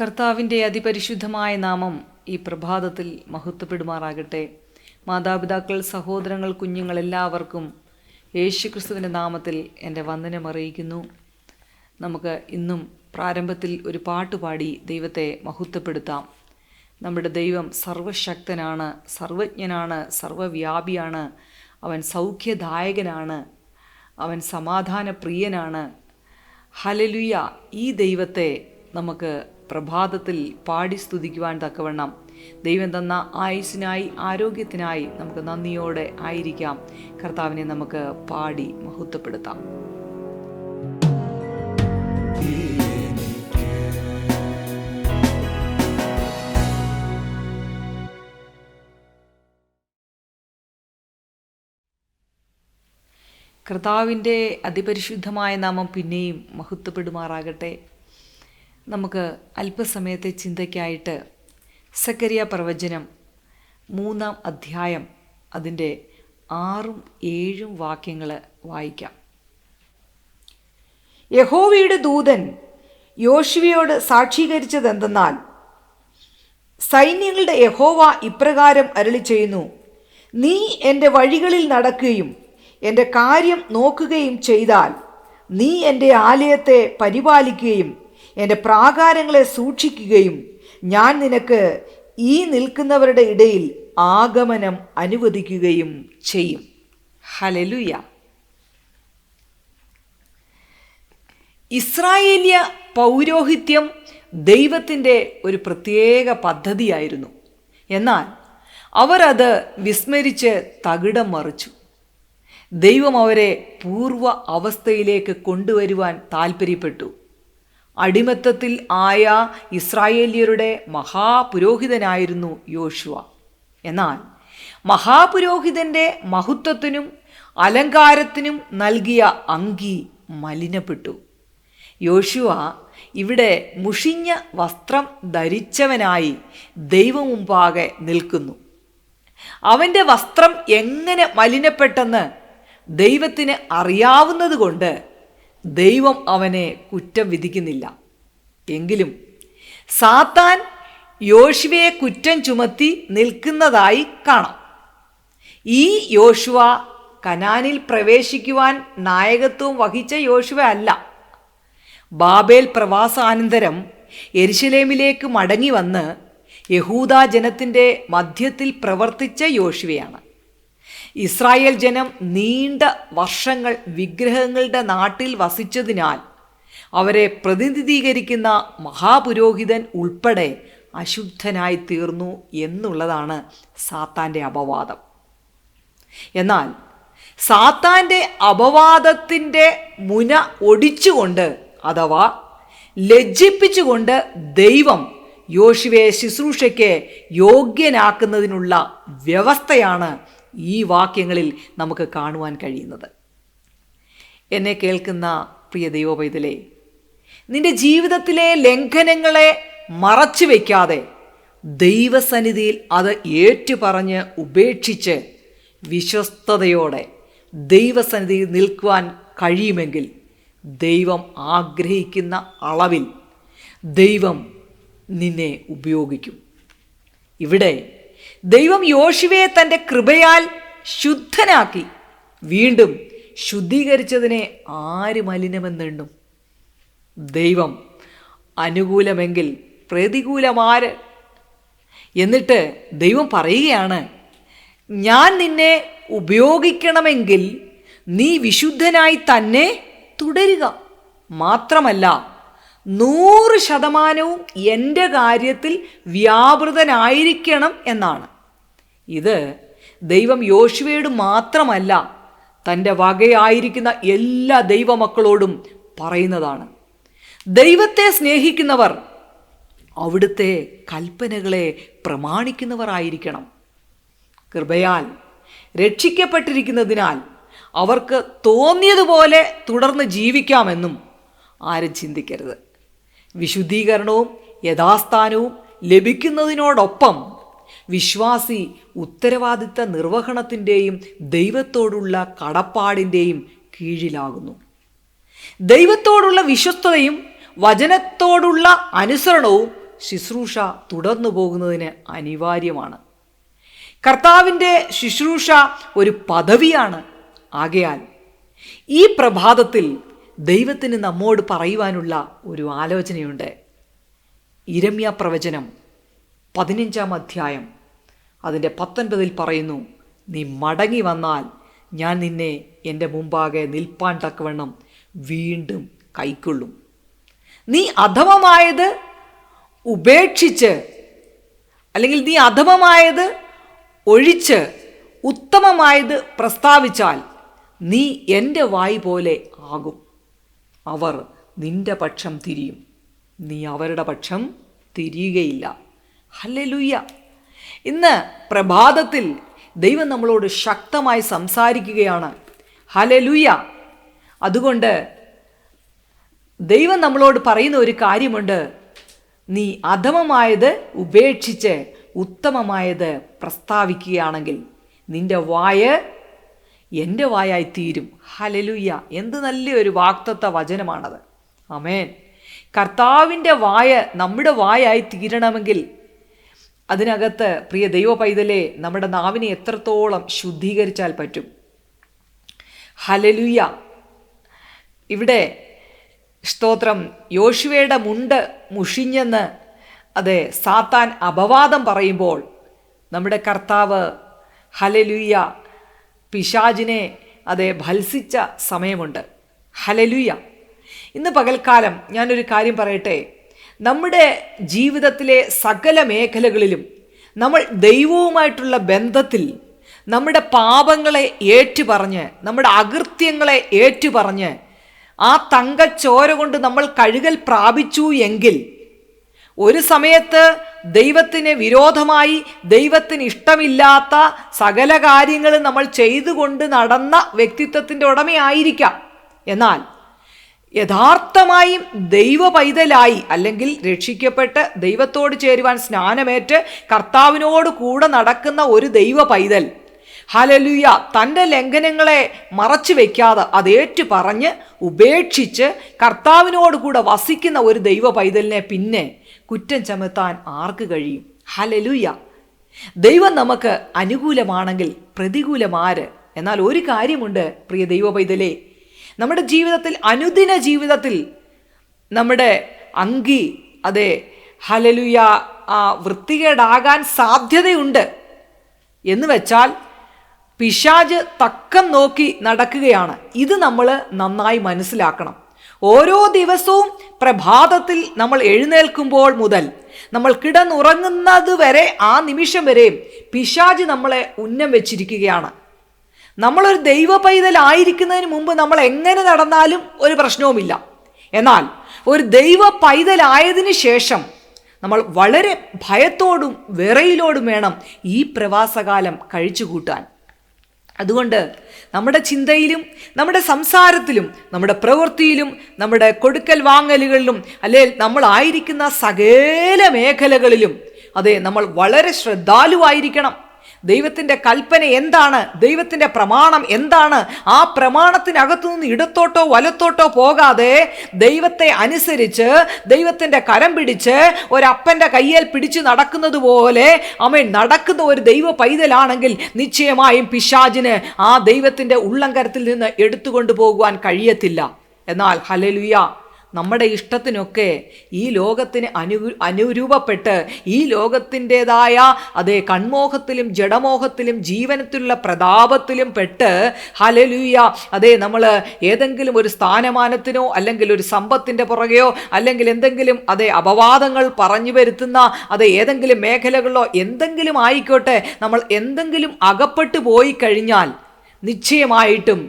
കർത്താവിന്റെ അതിപരിശുദ്ധമായ നാമം ഈ പ്രഭാതത്തിൽ മഹത്വപ്പെടുമാറാകട്ടെ. മാതാപിതാക്കൾ സഹോദരങ്ങൾ കുഞ്ഞുങ്ങൾ എല്ലാവർക്കും യേശുക്രിസ്തുവിന്റെ നാമത്തിൽ എന്റെ വന്ദനം അറിയിക്കുന്നു. നമുക്ക് ഇന്നും പ്രാരംഭത്തിൽ ഒരു പാട്ട് പാടി ദൈവത്തെ മഹത്വപ്പെടുത്താം. നമ്മുടെ ദൈവം സർവശക്തനാണ് സർവജ്ഞനാണ് സർവവ്യാപിയാണ്. അവൻ സൗഖ്യദായകനാണ് അവൻ സമാധാനപ്രിയനാണ്. ഹലലുയ ഈ ദൈവത്തെ നമുക്ക് പ്രഭാതത്തിൽ പാടി സ്തുതിക്കുവാൻ തക്കവണ്ണം. ദൈവം തന്ന ആയുസ്സിനായി ആരോഗ്യത്തിനായി നമുക്ക് നന്ദിയോടെ ആയിരിക്കാം. കർത്താവിനെ നമുക്ക് പാടി മഹത്വപ്പെടുത്താം. കർത്താവിന്റെ അതിപരിശുദ്ധമായ നാമം പിന്നെയും മഹത്വപ്പെടുമാറാകട്ടെ. നമുക്ക് അല്പസമയത്തെ ചിന്തയ്ക്കായിട്ട് സക്കരിയ പ്രവചനം മൂന്നാം അധ്യായം അതിന്റെ ആറും ഏഴും വാക്യങ്ങൾ വായിക്കാം. യഹോവയുടെ ദൂതൻ യോശുവയോട് സാക്ഷീകരിച്ചതെന്തെന്നാൽ സൈന്യങ്ങളുടെ യഹോവ ഇപ്രകാരം അരളി ചെയ്യുന്നു നീ എന്റെ വഴികളിൽ നടക്കുകയും എന്റെ കാര്യം നോക്കുകയും ചെയ്താൽ നീ എന്റെ ആലയത്തെ പരിപാലിക്കുകയും എന്റെ പ്രാകാരങ്ങളെ സൂക്ഷിക്കുകയും ഞാൻ നിനക്ക് ഈ നിൽക്കുന്നവരുടെ ഇടയിൽ ആഗമനം അനുവദിക്കുകയും ചെയ്യും. ഹലലുയ ഇസ്രായേലിയ പൗരോഹിത്യം ദൈവത്തിന്റെ ഒരു പ്രത്യേക പദ്ധതിയായിരുന്നു. എന്നാൽ അവരത് വിസ്മരിച്ച് തകിടം മറിച്ചു. ദൈവം അവരെ പൂർവ അവസ്ഥയിലേക്ക് കൊണ്ടുവരുവാൻ താൽപ്പര്യപ്പെട്ടു അടിമത്തത്തിൽ ആയ ഇസ്രായേലിയരുടെ മഹാപുരോഹിതനായിരുന്നു യോശുവ. എന്നാൽ മഹാപുരോഹിതന്റെ മഹത്വത്തിനും അലങ്കാരത്തിനും നൽകിയ അങ്കി മലിനപ്പെട്ടു. യോശുവ ഇവിടെ മുഷിഞ്ഞ വസ്ത്രം ധരിച്ചവനായി ദൈവമുമ്പാകെ നിൽക്കുന്നു. അവന്റെ വസ്ത്രം എങ്ങനെ മലിനപ്പെട്ടെന്ന് ദൈവത്തിന് അറിയാവുന്നതുകൊണ്ട് ദൈവം അവനെ കുറ്റം വിധിക്കുന്നില്ല. എങ്കിലും സാത്താൻ യോശുവയെ കുറ്റം ചുമത്തി നിൽക്കുന്നതായി കാണാം. ഈ യോശുവ കനാനിൽ പ്രവേശിക്കുവാൻ നായകത്വം വഹിച്ച യോശുവ അല്ല. ബാബേൽ പ്രവാസാനന്തരം എരിശിലേമിലേക്ക് മടങ്ങി വന്ന് യഹൂദ ജനത്തിന്റെ മധ്യത്തിൽ പ്രവർത്തിച്ച യോശുവയാണ്. ഇസ്രായേൽ ജനം നീണ്ട വർഷങ്ങൾ വിഗ്രഹങ്ങളുടെ നാട്ടിൽ വസിച്ചതിനാൽ അവരെ പ്രതിനിധീകരിക്കുന്ന മഹാപുരോഹിതൻ ഉൾപ്പെടെ അശുദ്ധനായി തീർന്നു എന്നുള്ളതാണ് സാത്താന്റെ അപവാദം. എന്നാൽ സാത്താന്റെ അപവാദത്തിന്റെ മുന ഒടിച്ചുകൊണ്ട് അഥവാ ലജ്ജിപ്പിച്ചുകൊണ്ട് ദൈവം യോശുവയെ ശുശ്രൂഷയ്ക്ക് യോഗ്യനാക്കുന്നതിനുള്ള വ്യവസ്ഥയാണ് ഈ വാക്യങ്ങളിൽ നമുക്ക് കാണുവാൻ കഴിയുന്നത്. എന്നെ കേൾക്കുന്ന പ്രിയ ദൈവപൈതലെ നിന്റെ ജീവിതത്തിലെ ലംഘനങ്ങളെ മറച്ചു വയ്ക്കാതെ ദൈവസന്നിധിയിൽ അത് ഏറ്റുപറഞ്ഞ് ഉപേക്ഷിച്ച് വിശ്വസ്തയോടെ ദൈവസന്നിധിയിൽ നിൽക്കുവാൻ കഴിയുമെങ്കിൽ ദൈവം ആഗ്രഹിക്കുന്ന അളവിൽ ദൈവം നിന്നെ ഉപയോഗിക്കും. ഇവിടെ ദൈവം യോശുവയെ തന്റെ കൃപയാൽ ശുദ്ധനാക്കി. വീണ്ടും ശുദ്ധീകരിച്ചതിനെ ആര് മലിനമെന്നെണ്ണും? ദൈവം അനുകൂലമെങ്കിൽ പ്രതികൂലമാര്? എന്നിട്ട് ദൈവം പറയുകയാണ് ഞാൻ നിന്നെ ഉപയോഗിക്കണമെങ്കിൽ നീ വിശുദ്ധനായി തന്നെ തുടരുക. മാത്രമല്ല നൂറ് ശതമാനവും എന്റെ കാര്യത്തിൽ വ്യാപൃതനായിരിക്കണം എന്നാണ്. ഇത് ദൈവം യോശുവയോട് മാത്രമല്ല തന്റെ വകയായിരിക്കുന്ന എല്ലാ ദൈവമക്കളോടും പറയുന്നതാണ്. ദൈവത്തെ സ്നേഹിക്കുന്നവർ അവിടുത്തെ കൽപ്പനകളെ പ്രമാണിക്കുന്നവർ ആയിരിക്കണം കൃപയാൽ രക്ഷിക്കപ്പെട്ടിരിക്കുന്നതിനാൽ അവർക്ക് തോന്നിയതുപോലെ തുടർന്ന് ജീവിക്കാമെന്നും ആരും ചിന്തിക്കരുത്. വിശുദ്ധീകരണവും യഥാസ്ഥാനവും ലഭിക്കുന്നതിനോടൊപ്പം വിശ്വാസി ഉത്തരവാദിത്ത നിർവഹണത്തിന്റെയും ദൈവത്തോടുള്ള കടപ്പാടിന്റെയും കീഴിലാകുന്നു. ദൈവത്തോടുള്ള വിശ്വസ്തതയും വചനത്തോടുള്ള അനുസരണവും ശുശ്രൂഷ തുടർന്നു പോകുന്നതിന് അനിവാര്യമാണ്. കർത്താവിന്റെ ശുശ്രൂഷ ഒരു പദവിയാണ്. ആകയാൽ ഈ പ്രഭാതത്തിൽ ദൈവത്തിന് നമ്മോട് പറയുവാനുള്ള ഒരു ആലോചനയുണ്ട്. ഇരമ്യ പ്രവചനം പതിനഞ്ചാം അധ്യായം. അതിന്റെ പത്തൊൻപതിൽ പറയുന്നു നീ മടങ്ങി വന്നാൽ ഞാൻ നിന്നെ എന്റെ മുമ്പാകെ നിൽപ്പാൻ തക്കവണ്ണം വീണ്ടും കൈക്കൊള്ളും. നീ അധമമായത് ഉപേക്ഷിച്ച് അല്ലെങ്കിൽ നീ അധമമായത് ഒഴിച്ച് ഉത്തമമായത് പ്രസ്താവിച്ചാൽ നീ എന്റെ വായി പോലെ ആകും. അവർ നിന്റെ പക്ഷം തിരിയും. നീ അവരുടെ പക്ഷം തിരിയുകയില്ല. ഹല്ലേലൂയ്യ ഇന്ന് പ്രഭാതത്തിൽ ദൈവം നമ്മളോട് ശക്തമായി സംസാരിക്കുകയാണ്. ഹലലുയ്യ അതുകൊണ്ട് ദൈവം നമ്മളോട് പറയുന്ന ഒരു കാര്യമുണ്ട്. നീ അധമമായത് ഉപേക്ഷിച്ച് ഉത്തമമായത് പ്രസ്താവിക്കുകയാണെങ്കിൽ നിന്റെ വായ എന്റെ വായായി തീരും. ഹലലുയ്യ എന്ത് നല്ലൊരു വാക്തത്വ വചനമാണത്. അമേൻ കർത്താവിന്റെ വായ നമ്മുടെ വായായി തീരണമെങ്കിൽ അതിനകത്ത് പ്രിയ ദൈവ പൈതലെ നമ്മുടെ നാവിനെ എത്രത്തോളം ശുദ്ധീകരിച്ചാൽ പറ്റും? ഹലലുയ ഇവിടെ സ്തോത്രം യോശുവയുടെ മുണ്ട് മുഷിഞ്ഞെന്ന് അതെ സാത്താൻ അപവാദം പറയുമ്പോൾ നമ്മുടെ കർത്താവ് ഹലലുയ്യ പിശാജിനെ അതെ ഭത്സിച്ച സമയമുണ്ട്. ഹലലുയ്യ ഇന്ന് പകൽക്കാലം ഞാനൊരു കാര്യം പറയട്ടെ? നമ്മുടെ ജീവിതത്തിലെ സകല മേഖലകളിലും നമ്മൾ ദൈവവുമായിട്ടുള്ള ബന്ധത്തിൽ നമ്മുടെ പാപങ്ങളെ ഏറ്റുപറഞ്ഞ് നമ്മുടെ അകൃത്യങ്ങളെ ഏറ്റുപറഞ്ഞ് ആ തങ്കച്ചോര കൊണ്ട് നമ്മൾ കഴുകൽ പ്രാപിച്ചു എങ്കിൽ ഒരു സമയത്ത് ദൈവത്തിന് വിരോധമായി ദൈവത്തിന് ഇഷ്ടമില്ലാത്ത സകല കാര്യങ്ങളും നമ്മൾ ചെയ്തുകൊണ്ട് നടന്ന വ്യക്തിത്വത്തിന്റെ ഉടമയായിരിക്കാം. എന്നാൽ യഥാർത്ഥമായും ദൈവ പൈതലായി അല്ലെങ്കിൽ രക്ഷിക്കപ്പെട്ട് ദൈവത്തോട് ചേരുവാൻ സ്നാനമേറ്റ് കർത്താവിനോട് കൂടെ നടക്കുന്ന ഒരു ദൈവ പൈതൽ ഹലലുയ തന്റെ ലംഘനങ്ങളെ മറച്ചു വെക്കാതെ അതേറ്റു പറഞ്ഞ് ഉപേക്ഷിച്ച് കർത്താവിനോട് കൂടെ വസിക്കുന്ന ഒരു ദൈവ പൈതലിനെ പിന്നെ കുറ്റം ചുമത്താൻ ആർക്ക് കഴിയും? ഹലലുയ ദൈവം നമുക്ക് അനുകൂലമാണെങ്കിൽ പ്രതികൂലമാര് എന്നാൽ ഒരു കാര്യമുണ്ട് പ്രിയ ദൈവ പൈതലേ നമ്മുടെ ജീവിതത്തിൽ അനുദിന ജീവിതത്തിൽ നമ്മുടെ അങ്കി അതെ ഹലലുയ ആ വൃത്തികേടാകാൻ സാധ്യതയുണ്ട്. എന്ന് വെച്ചാൽ പിശാജ് തക്കം നോക്കി നടക്കുകയാണ്. ഇത് നമ്മൾ നന്നായി മനസ്സിലാക്കണം. ഓരോ ദിവസവും പ്രഭാതത്തിൽ നമ്മൾ എഴുന്നേൽക്കുമ്പോൾ മുതൽ നമ്മൾ കിടന്നുറങ്ങുന്നത് വരെ ആ നിമിഷം വരെയും പിശാജ് നമ്മളെ ഉന്നം വെച്ചിരിക്കുകയാണ്. നമ്മളൊരു ദൈവ പൈതലായിരിക്കുന്നതിന് മുമ്പ് നമ്മൾ എങ്ങനെ നടന്നാലും ഒരു പ്രശ്നവുമില്ല. എന്നാൽ ഒരു ദൈവ പൈതലായതിനു ശേഷം നമ്മൾ വളരെ ഭയത്തോടും വിറയിലോടും വേണം ഈ പ്രവാസകാലം കഴിച്ചുകൂട്ടാൻ. അതുകൊണ്ട് നമ്മുടെ ചിന്തയിലും നമ്മുടെ സംസാരത്തിലും നമ്മുടെ പ്രവൃത്തിയിലും നമ്മുടെ കൊടുക്കൽ വാങ്ങലുകളിലും അല്ലെങ്കിൽ നമ്മളായിരിക്കുന്ന സകല മേഖലകളിലും അതെ നമ്മൾ വളരെ ശ്രദ്ധാലുവായിരിക്കണം. ദൈവത്തിന്റെ കൽപ്പന എന്താണ്? ദൈവത്തിന്റെ പ്രമാണം എന്താണ്? ആ പ്രമാണത്തിനകത്തു നിന്ന് ഇടത്തോട്ടോ വലത്തോട്ടോ പോകാതെ ദൈവത്തെ അനുസരിച്ച് ദൈവത്തിന്റെ കരം പിടിച്ച് ഒരപ്പന്റെ കയ്യിൽ പിടിച്ച് നടക്കുന്നത് പോലെ അമ്മ നടക്കുന്ന ഒരു ദൈവ പൈതലാണെങ്കിൽ നിശ്ചയമായും പിശാജിന് ആ ദൈവത്തിന്റെ ഉള്ളങ്കരത്തിൽ നിന്ന് എടുത്തുകൊണ്ടു പോകുവാൻ കഴിയത്തില്ല. എന്നാൽ ഹലലുയ നമ്മുടെ ഇഷ്ടത്തിനൊക്കെ ഈ ലോകത്തിന് അനു അനുരൂപപ്പെട്ട് ഈ ലോകത്തിന്റെതായ അതേ കൺമോഹത്തിലും ജഡമോഹത്തിലും ജീവനത്തിലുള്ള പ്രതാപത്തിലും പെട്ട് ഹലലൂയ അതെ നമ്മൾ ഏതെങ്കിലും ഒരു സ്ഥാനമാനത്തിനോ അല്ലെങ്കിൽ ഒരു സമ്പത്തിന്റെ പുറകെയോ അല്ലെങ്കിൽ എന്തെങ്കിലും അതേ അപവാദങ്ങൾ പറഞ്ഞു വരുത്തുന്ന അതെ ഏതെങ്കിലും മേഖലകളിലോ എന്തെങ്കിലും ആയിക്കോട്ടെ നമ്മൾ എന്തെങ്കിലും അകപ്പെട്ടു പോയി കഴിഞ്ഞാൽ നിശ്ചയമായിട്ടും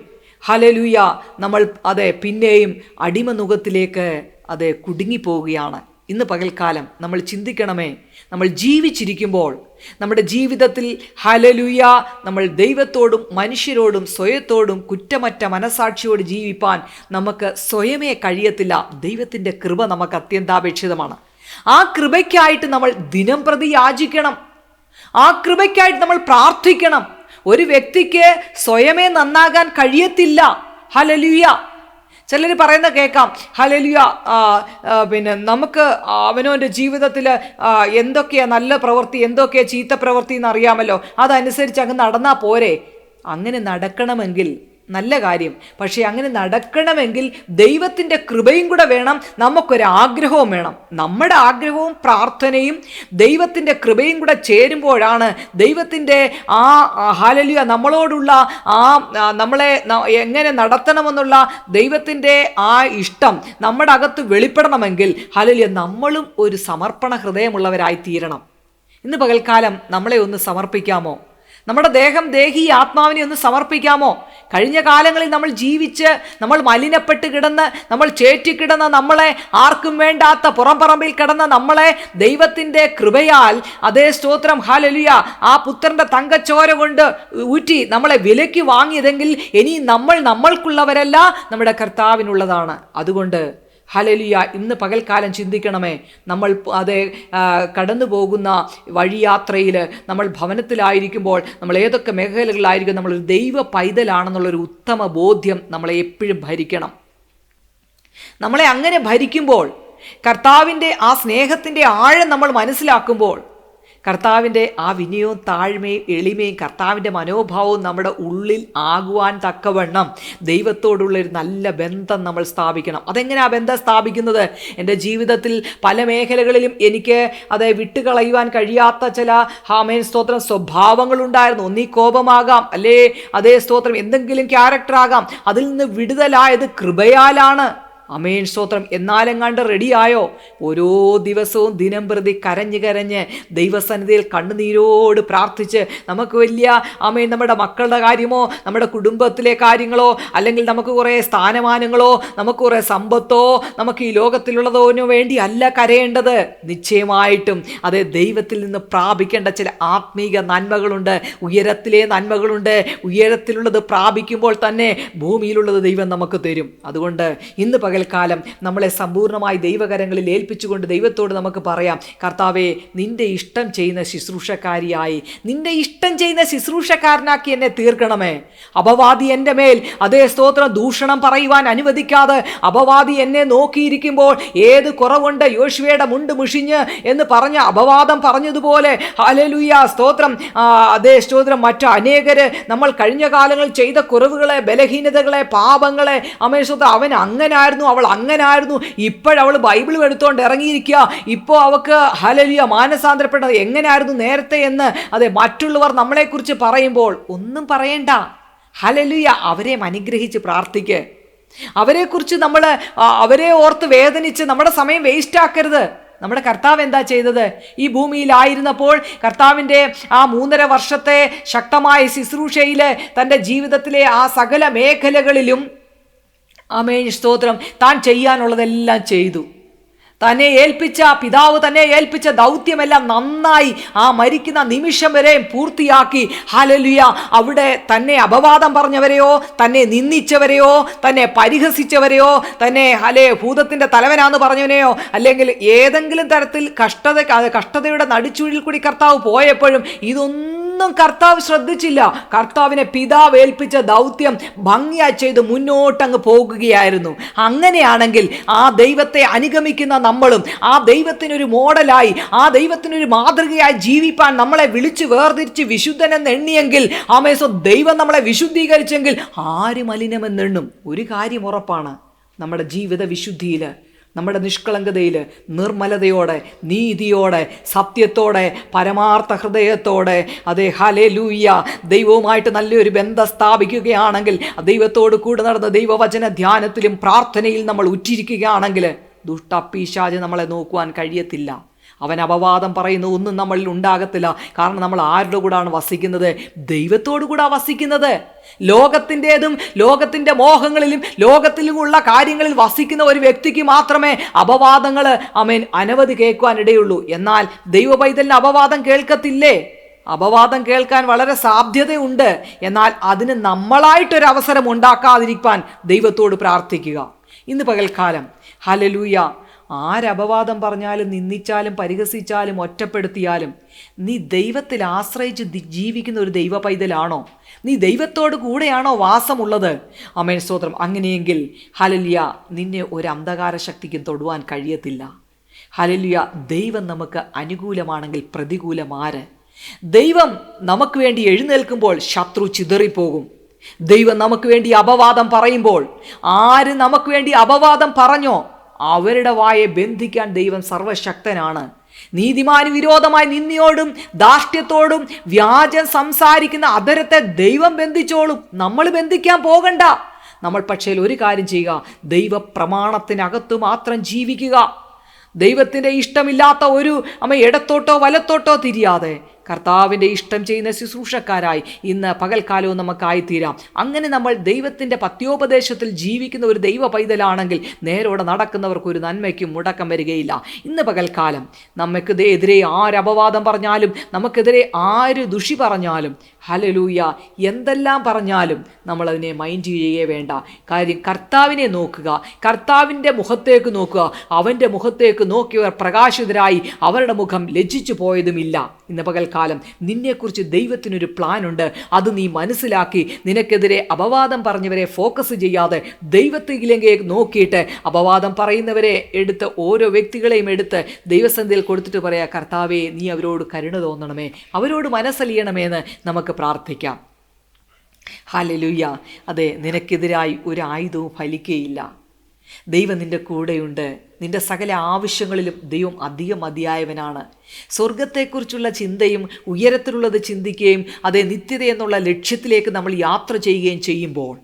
ഹലലുയ നമ്മൾ അതെ പിന്നെയും അടിമനുഖത്തിലേക്ക് അതെ കുടുങ്ങിപ്പോവുകയാണ്. ഇന്ന് പകൽക്കാലം നമ്മൾ ചിന്തിക്കണമേ നമ്മൾ ജീവിച്ചിരിക്കുമ്പോൾ നമ്മുടെ ജീവിതത്തിൽ ഹലലുയ നമ്മൾ ദൈവത്തോടും മനുഷ്യരോടും സ്വയത്തോടും കുറ്റമറ്റ മനസാക്ഷിയോട് ജീവിപ്പാൻ നമുക്ക് സ്വയമേ കഴിയത്തില്ല. ദൈവത്തിന്റെ കൃപ നമുക്ക് അത്യന്താപേക്ഷിതമാണ്. ആ കൃപയ്ക്കായിട്ട് നമ്മൾ ദിനം പ്രതി യാചിക്കണം. ആ കൃപയ്ക്കായിട്ട് നമ്മൾ പ്രാർത്ഥിക്കണം. ഒരു വ്യക്തിക്ക് സ്വയമേ നന്നാകാൻ കഴിയത്തില്ല. ഹലലുയ ചിലർ പറയുന്ന കേൾക്കാം. ഹലലിയ പിന്നെ നമുക്ക് അവനവന്റെ ജീവിതത്തിൽ എന്തൊക്കെയാ നല്ല പ്രവൃത്തി എന്തൊക്കെയാ ചീത്ത പ്രവൃത്തി എന്ന് അറിയാമല്ലോ അതനുസരിച്ച് അങ്ങ് നടന്നാൽ പോരെ. അങ്ങനെ നടക്കണമെങ്കിൽ നല്ല കാര്യം. പക്ഷേ അങ്ങനെ നടക്കണമെങ്കിൽ ദൈവത്തിന്റെ കൃപയും കൂടെ വേണം നമുക്കൊരു ആഗ്രഹവും വേണം. നമ്മുടെ ആഗ്രഹവും പ്രാർത്ഥനയും ദൈവത്തിന്റെ കൃപയും കൂടെ ചേരുമ്പോഴാണ് ദൈവത്തിന്റെ ആ ഹാലലിയ നമ്മളോടുള്ള ആ നമ്മളെ എങ്ങനെ നടത്തണമെന്നുള്ള ദൈവത്തിന്റെ ആ ഇഷ്ടം നമ്മുടെ അകത്ത് വെളിപ്പെടണമെങ്കിൽ ഹാലലിയ നമ്മളും ഒരു സമർപ്പണ ഹൃദയമുള്ളവരായി തീരണം ഇന്ന് പകൽക്കാലം നമ്മളെ ഒന്ന് സമർപ്പിക്കാമോ? നമ്മുടെ ദേഹം ദേഹി ആത്മാവിനെ ഒന്ന് സമർപ്പിക്കാമോ? കഴിഞ്ഞ കാലങ്ങളിൽ നമ്മൾ ജീവിച്ച് നമ്മൾ മലിനപ്പെട്ട് കിടന്ന് നമ്മൾ ചേറ്റിക്കിടന്ന് നമ്മളെ ആർക്കും വേണ്ടാത്ത പുറംപറമ്പിൽ കിടന്ന നമ്മളെ ദൈവത്തിന്റെ കൃപയാൽ അതേ സ്തോത്രം ഹാലലിയ ആ പുത്രന്റെ തങ്കച്ചോര കൊണ്ട് ഊറ്റി നമ്മളെ വിലയ്ക്ക് വാങ്ങിയതെങ്കിൽ ഇനി നമ്മൾ നമ്മൾക്കുള്ളവരല്ല നമ്മുടെ കർത്താവിനുള്ളതാണ്. അതുകൊണ്ട് ഹലലിയ ഇന്ന് പകൽക്കാലം ചിന്തിക്കണമേ. നമ്മൾ അത് കടന്നു പോകുന്ന വഴിയാത്രയിൽ നമ്മൾ ഭവനത്തിലായിരിക്കുമ്പോൾ നമ്മൾ ഏതൊക്കെ മേഖലകളിലായിരിക്കും നമ്മളൊരു ദൈവ പൈതലാണെന്നുള്ളൊരു ഉത്തമ ബോധ്യം നമ്മളെ എപ്പോഴും ഭരിക്കണം. നമ്മളെ അങ്ങനെ ഭരിക്കുമ്പോൾ കർത്താവിന്റെ ആ സ്നേഹത്തിന്റെ ആഴം നമ്മൾ മനസ്സിലാക്കുമ്പോൾ കർത്താവിന്റെ ആ വിനയവും താഴ്മയും എളിമയും കർത്താവിന്റെ മനോഭാവവും നമ്മുടെ ഉള്ളിൽ ആകുവാൻ തക്കവണ്ണം ദൈവത്തോടുള്ള ഒരു നല്ല ബന്ധം നമ്മൾ സ്ഥാപിക്കണം. അതെങ്ങനെയാ ബന്ധം സ്ഥാപിക്കുന്നത്? എന്റെ ജീവിതത്തിൽ പല മേഖലകളിലും എനിക്ക് അത് വിട്ടുകളയുവാൻ കഴിയാത്ത ചില ഹാമേൻ സ്തോത്രം സ്വഭാവങ്ങളുണ്ടായിരുന്നു ഒന്നീ കോപമാകാം അല്ലേ? അതേ സ്തോത്രം. എന്തെങ്കിലും ക്യാരക്ടർ ആകാം അതിൽ നിന്ന് വിടുതലായത് കൃപയാലാണ്. അമേൻ സ്തോത്രം. എന്നാലെങ്ങാണ്ട് റെഡിയായോ ഓരോ ദിവസവും ദിനം പ്രതി കരഞ്ഞ് കരഞ്ഞ് ദൈവസന്നിധിയിൽ കണ്ണുനീരോട് പ്രാർത്ഥിച്ച് നമുക്ക് വലിയ അമേൻ നമ്മുടെ മക്കളുടെ കാര്യമോ നമ്മുടെ കുടുംബത്തിലെ കാര്യങ്ങളോ അല്ലെങ്കിൽ നമുക്ക് കുറേ സ്ഥാനമാനങ്ങളോ നമുക്ക് കുറേ സമ്പത്തോ നമുക്ക് ഈ ലോകത്തിലുള്ളതോനു വേണ്ടി അല്ല കരയേണ്ടത്. നിശ്ചയമായിട്ടും അത് ദൈവത്തിൽ നിന്ന് പ്രാപിക്കേണ്ട ചില ആത്മീക നന്മകളുണ്ട്. ഉയരത്തിലെ നന്മകളുണ്ട്. ഉയരത്തിലുള്ളത് പ്രാപിക്കുമ്പോൾ തന്നെ ഭൂമിയിലുള്ളത് ദൈവം നമുക്ക് തരും. അതുകൊണ്ട് ഇന്ന് പകൽക്കാലം നമ്മളെ സമ്പൂർണമായി ദൈവകരങ്ങളിൽ ഏൽപ്പിച്ചുകൊണ്ട് ദൈവത്തോട് നമുക്ക് പറയാം കർത്താവെ നിന്റെ ഇഷ്ടം ചെയ്യുന്ന ശുശ്രൂഷക്കാരിയായി. നിന്റെ ഇഷ്ടം ചെയ്യുന്ന ശുശ്രൂഷക്കാരനാക്കി എന്നെ തീർക്കണമേ. അപവാദി എന്റെ മേൽ അതേ സ്തോത്രം ദൂഷണം പറയുവാൻ അനുവദിക്കാതെ അപവാദി എന്നെ നോക്കിയിരിക്കുമ്പോൾ ഏത് കുറവുണ്ട് യോശുവയുടെ മുണ്ട് മുഷിഞ്ഞ് എന്ന് പറഞ്ഞ അപവാദം പറഞ്ഞതുപോലെ ഹലലുയ സ്തോത്രം അതേ സ്തോത്രം മറ്റു അനേകര് നമ്മൾ കഴിഞ്ഞ കാലങ്ങളിൽ ചെയ്ത കുറവുകളെ ബലഹീനതകളെ പാപങ്ങളെ അമേശ്വത അവൻ അങ്ങനായിരുന്നു അവൾ അങ്ങനെ അങ്ങനായിരുന്നു. ഇപ്പോഴവൾ ബൈബിൾ എടുത്തുകൊണ്ട് ഇറങ്ങിയിരിക്കുക ഇപ്പോൾ അവൾക്ക് ഹലലിയ മാനസാന്തരപ്പെട്ടത് എങ്ങനെയായിരുന്നു നേരത്തെ എന്ന് അതെ മറ്റുള്ളവർ നമ്മളെക്കുറിച്ച് പറയുമ്പോൾ ഒന്നും പറയണ്ട. ഹലലിയ അവരെ അനുഗ്രഹിച്ച് പ്രാർത്ഥിക്ക്. അവരെക്കുറിച്ച് നമ്മൾ അവരെ ഓർത്ത് വേദനിച്ച് നമ്മുടെ സമയം വേസ്റ്റ് ആക്കരുത് നമ്മുടെ കർത്താവ് എന്താ ചെയ്തത്? ഈ ഭൂമിയിലായിരുന്നപ്പോൾ കർത്താവിന്റെ ആ മൂന്നര വർഷത്തെ ശക്തമായ ശുശ്രൂഷയിൽ തന്റെ ജീവിതത്തിലെ ആ സകല മേഖലകളിലും ആമേൻ. സ്തോത്രം. താൻ ചെയ്യാനുള്ളതെല്ലാം ചെയ്തു. തന്നെ ഏൽപ്പിച്ച പിതാവ് തന്നെ ഏൽപ്പിച്ച ദൗത്യമെല്ലാം നന്നായി ആ മരിക്കുന്ന നിമിഷം വരെയും പൂർത്തിയാക്കി. ഹലലുയ അവിടെ തന്നെ അപവാദം പറഞ്ഞവരെയോ തന്നെ നിന്ദിച്ചവരെയോ തന്നെ പരിഹസിച്ചവരെയോ തന്നെ ഹലേ ഭൂതത്തിന്റെ തലവനാന്ന് പറഞ്ഞവനെയോ അല്ലെങ്കിൽ ഏതെങ്കിലും തരത്തിൽ കഷ്ടത കഷ്ടതയുടെ നടിച്ചുഴിൽ കൂടി കർത്താവ് പോയപ്പോഴും ഇതൊന്നും ഒന്നും കർത്താവ് ശ്രദ്ധിച്ചില്ല. കർത്താവിനെ പിതാവ് ഏൽപ്പിച്ച ദൗത്യം ഭംഗിയായി ചെയ്ത് മുന്നോട്ടങ്ങ് പോകുകയായിരുന്നു. അങ്ങനെയാണെങ്കിൽ ആ ദൈവത്തെ അനുഗമിക്കുന്ന നമ്മളും ആ ദൈവത്തിനൊരു മോഡലായി ആ ദൈവത്തിനൊരു മാതൃകയായി ജീവിപ്പാൻ നമ്മളെ വിളിച്ച് വേർതിരിച്ച് വിശുദ്ധനെന്ന് എണ്ണിയെങ്കിൽ ആമേസോ ദൈവം നമ്മളെ വിശുദ്ധീകരിച്ചെങ്കിൽ ആര് മലിനമെന്നെണ്ണും? ഒരു കാര്യം ഉറപ്പാണ്. നമ്മുടെ ജീവിത വിശുദ്ധിയിൽ നമ്മുടെ നിഷ്കളങ്കതയിൽ നിർമ്മലതയോടെ നീതിയോടെ സത്യത്തോടെ പരമാർത്ഥ ഹൃദയത്തോടെ അതേ ഹലേ ലൂയ്യ ദൈവവുമായിട്ട് നല്ലൊരു ബന്ധം സ്ഥാപിക്കുകയാണെങ്കിൽ ദൈവത്തോട് കൂടെ നടന്ന ദൈവവചന ധ്യാനത്തിലും പ്രാർത്ഥനയിൽ നമ്മൾ ഉറ്റിരിക്കുകയാണെങ്കിൽ ദുഷ്ടപ്പീശാജ് നമ്മളെ നോക്കുവാൻ കഴിയത്തില്ല. അവൻ അപവാദം പറയുന്ന ഒന്നും നമ്മളിൽ ഉണ്ടാകത്തില്ല. കാരണം നമ്മൾ ആരുടെ കൂടാണ് വസിക്കുന്നത്? ദൈവത്തോടു കൂടാ വസിക്കുന്നത്. ലോകത്തിന്റെതും ലോകത്തിന്റെ മോഹങ്ങളിലും ലോകത്തിലുമുള്ള കാര്യങ്ങളിൽ വസിക്കുന്ന ഒരു വ്യക്തിക്ക് മാത്രമേ അപവാദങ്ങൾ അമേൻ അനവധി കേൾക്കുവാൻ ഇടയുള്ളൂ. എന്നാൽ ദൈവ അപവാദം കേൾക്കത്തില്ലേ? അപവാദം കേൾക്കാൻ വളരെ സാധ്യതയുണ്ട്. എന്നാൽ അതിന് നമ്മളായിട്ടൊരു അവസരം ഉണ്ടാക്കാതിരിക്കാൻ ദൈവത്തോട് പ്രാർത്ഥിക്കുക. ഇന്ന് പകൽക്കാലം. ഹലലൂയ ആരപവാദം പറഞ്ഞാലും നിന്ദിച്ചാലും പരിഹസിച്ചാലും ഒറ്റപ്പെടുത്തിയാലും നീ ദൈവത്തിൽ ആശ്രയിച്ച് ജീവിക്കുന്ന ഒരു ദൈവ പൈതലാണോ നീ ദൈവത്തോട് കൂടെയാണോ വാസമുള്ളത്? അമേൻ സ്തോത്രം. അങ്ങനെയെങ്കിൽ ഹലലിയ നിന്നെ ഒരു അന്ധകാര ശക്തിക്കും തൊടുവാൻ കഴിയത്തില്ല. ഹലലിയ ദൈവം നമുക്ക് അനുകൂലമാണെങ്കിൽ പ്രതികൂലമാര് ദൈവം നമുക്ക് വേണ്ടി എഴുന്നേൽക്കുമ്പോൾ ശത്രു ചിതറിപ്പോകും. ദൈവം നമുക്ക് വേണ്ടി അപവാദം പറയുമ്പോൾ ആര് നമുക്ക് വേണ്ടി അപവാദം പറഞ്ഞോ? അവരുടെ വായെ ബന്ധിക്കാൻ ദൈവം സർവശക്തനാണ്. നീതിമാന് വിരോധമായി നിന്നിയോടും ധാർഷ്ട്യത്തോടും വ്യാജം സംസാരിക്കുന്ന അതരത്തെ ദൈവം ബന്ധിച്ചോളും. നമ്മൾ ബന്ധിക്കാൻ പോകണ്ട. നമ്മൾ പക്ഷേ ഒരു കാര്യം ചെയ്യുക. ദൈവ പ്രമാണത്തിനകത്ത് മാത്രം ജീവിക്കുക. ദൈവത്തിന്റെ ഇഷ്ടമില്ലാത്ത ഒരു അമ്മ ഇടത്തോട്ടോ വലത്തോട്ടോ തിരിയാതെ കർത്താവിന്റെ ഇഷ്ടം ചെയ്യുന്ന ശുശ്രൂഷക്കാരായി ഇന്ന് പകൽക്കാലവും നമുക്കായിത്തീരാം. അങ്ങനെ നമ്മൾ ദൈവത്തിന്റെ പത്യോപദേശത്തിൽ ജീവിക്കുന്ന ഒരു ദൈവ പൈതലാണെങ്കിൽ നേരോടെ നടക്കുന്നവർക്ക് ഒരു നന്മയ്ക്കും മുടക്കം വരികയില്ല. ഇന്ന് പകൽക്കാലം നമുക്ക് ദേ എതിരെ ആരപവാദം പറഞ്ഞാലും നമുക്കെതിരെ ആര് ദുഷി പറഞ്ഞാലും ഹലലൂയ എന്തെല്ലാം പറഞ്ഞാലും നമ്മളതിനെ മൈൻഡ് ചെയ്യുകയേ വേണ്ട. കാര്യം കർത്താവിനെ നോക്കുക കർത്താവിന്റെ മുഖത്തേക്ക് നോക്കുക അവന്റെ മുഖത്തേക്ക് നോക്കിയവർ പ്രകാശിതരായി അവരുടെ മുഖം ലജ്ജിച്ചു പോയതുമില്ല. ഇന്ന് പകൽക്കാലം നിന്നെക്കുറിച്ച് ദൈവത്തിനൊരു പ്ലാനുണ്ട്. അത് നീ മനസ്സിലാക്കി നിനക്കെതിരെ അപവാദം പറഞ്ഞവരെ ഫോക്കസ് ചെയ്യാതെ ദൈവത്തിലേക്ക് നോക്കിയിട്ട് അപവാദം പറയുന്നവരെ എടുത്ത് ഓരോ വ്യക്തികളെയും എടുത്ത് ദൈവസന്ധിയിൽ കൊടുത്തിട്ട് പറയാ കർത്താവേ നീ അവരോട് കരുണ തോന്നണമേ അവരോട് മനസ്സലിയണമേ എന്ന് നമുക്ക് പ്രാർത്ഥിക്കാം. ഹലലുയ്യ അതെ നിനക്കെതിരായി ഒരു ആയുധവും ഫലിക്കുകയില്ല. ദൈവം നിന്റെ കൂടെയുണ്ട്. നിന്റെ സകല ആവശ്യങ്ങളിലും ദൈവം അധികം മതിയായവനാണ്. സ്വർഗത്തെക്കുറിച്ചുള്ള ചിന്തയും ഉയരത്തിലുള്ളത് ചിന്തിക്കുകയും അതെ നിത്യത എന്നുള്ള ലക്ഷ്യത്തിലേക്ക് നമ്മൾ യാത്ര ചെയ്യുകയും ചെയ്യുമ്പോൾ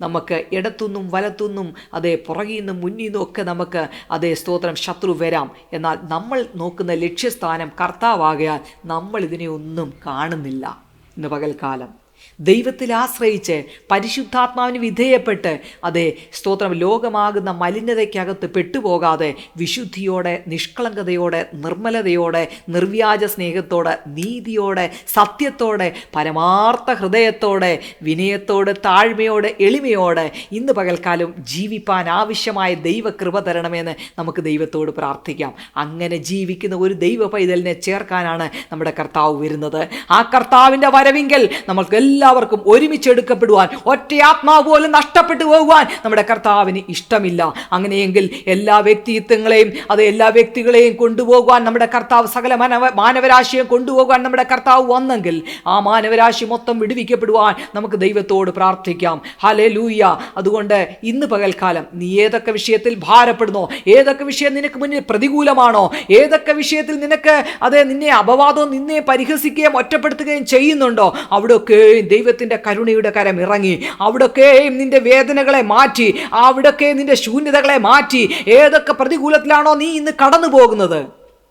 നമുക്ക് ഇടത്തുനിന്നും വലത്തുനിന്നും അതേ പുറകിൽ നിന്നും മുന്നിൽ നിന്നും ഒക്കെ നമുക്ക് അതേ സ്തോത്രം ശത്രു വരാം. എന്നാൽ നമ്മൾ നോക്കുന്ന ലക്ഷ്യസ്ഥാനം കർത്താവാകയാൽ നമ്മൾ ഇതിനെ ഒന്നും കാണുന്നില്ല. ഇന്ന് പകൽക്കാലം. ദൈവത്തിൽ ആശ്രയിച്ച് പരിശുദ്ധാത്മാവിന് വിധേയപ്പെട്ട് അതെ സ്തോത്രം ലോകമാകുന്ന മലിനതയ്ക്കകത്ത് പെട്ടുപോകാതെ വിശുദ്ധിയോടെ നിഷ്കളങ്കതയോടെ നിർമ്മലതയോടെ നിർവ്യാജ സ്നേഹത്തോടെ നീതിയോടെ സത്യത്തോടെ പരമാർത്ഥ ഹൃദയത്തോടെ വിനയത്തോടെ താഴ്മയോടെ എളിമയോടെ ഇന്ന് പകൽക്കാലം ജീവിപ്പാൻ ആവശ്യമായ ദൈവകൃപ തരണമെന്ന് നമുക്ക് ദൈവത്തോട് പ്രാർത്ഥിക്കാം. അങ്ങനെ ജീവിക്കുന്ന ഒരു ദൈവ പൈതലിനെ ചേർക്കാനാണ് നമ്മുടെ കർത്താവ് വരുന്നത്. ആ കർത്താവിന്റെ വരവിങ്കൽ നമ്മൾക്ക് എല്ലാവർക്കും ഒരുമിച്ച് എടുക്കപ്പെടുവാൻ ഒറ്റ ആത്മാവ് പോലും നഷ്ടപ്പെട്ടു പോകുവാൻ നമ്മുടെ കർത്താവിന് ഇഷ്ടമില്ല. അങ്ങനെയെങ്കിൽ എല്ലാ വ്യക്തിത്വങ്ങളെയും അത് എല്ലാ വ്യക്തികളെയും കൊണ്ടുപോകുവാൻ നമ്മുടെ കർത്താവ് സകല മാനവ മാനവരാശിയെ കൊണ്ടുപോകാൻ നമ്മുടെ കർത്താവ് വന്നെങ്കിൽ ആ മാനവരാശി മൊത്തം വിടുവിക്കപ്പെടുവാൻ നമുക്ക് ദൈവത്തോട് പ്രാർത്ഥിക്കാം. ഹലേ ലൂയ അതുകൊണ്ട് ഇന്ന് പകൽക്കാലം നീ ഏതൊക്കെ വിഷയത്തിൽ ഭാരപ്പെടുന്നോ ഏതൊക്കെ വിഷയം നിനക്ക് മുന്നിൽ പ്രതികൂലമാണോ ഏതൊക്കെ വിഷയത്തിൽ നിനക്ക് അത് നിന്നെ അപവാദവും നിന്നെ പരിഹസിക്കുകയും ഒറ്റപ്പെടുത്തുകയും ചെയ്യുന്നുണ്ടോ അവിടെയൊക്കെയും ദൈവത്തിന്റെ കരുണയുടെ കരം ഇറങ്ങി. അവിടെയൊക്കെയും നിന്റെ വേദനകളെ മാറ്റി അവിടൊക്കെ നിന്റെ ശൂന്യതകളെ മാറ്റി. ഏതൊക്കെ പ്രതികൂലത്തിലാണോ നീ ഇന്ന് കടന്നു പോകുന്നത്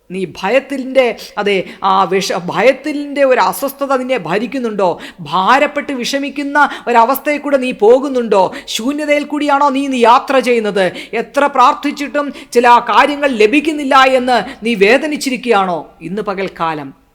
നീ ഭയത്തിന്റെ അതെ ആ വിഷ ഭയത്തിന്റെ ഒരു അസ്വസ്ഥത നിന്നെ ഭരിക്കുന്നുണ്ടോ? ഭാരപ്പെട്ട് വിഷമിക്കുന്ന ഒരവസ്ഥയിൽ കൂടെ നീ പോകുന്നുണ്ടോ? ശൂന്യതയിൽ കൂടിയാണോ നീ ഇന്ന് യാത്ര ചെയ്യുന്നത്? എത്ര പ്രാർത്ഥിച്ചിട്ടും ചില കാര്യങ്ങൾ ലഭിക്കുന്നില്ല എന്ന് നീ വേദനിച്ചിരിക്കുകയാണോ? ഇന്ന് പകൽക്കാലം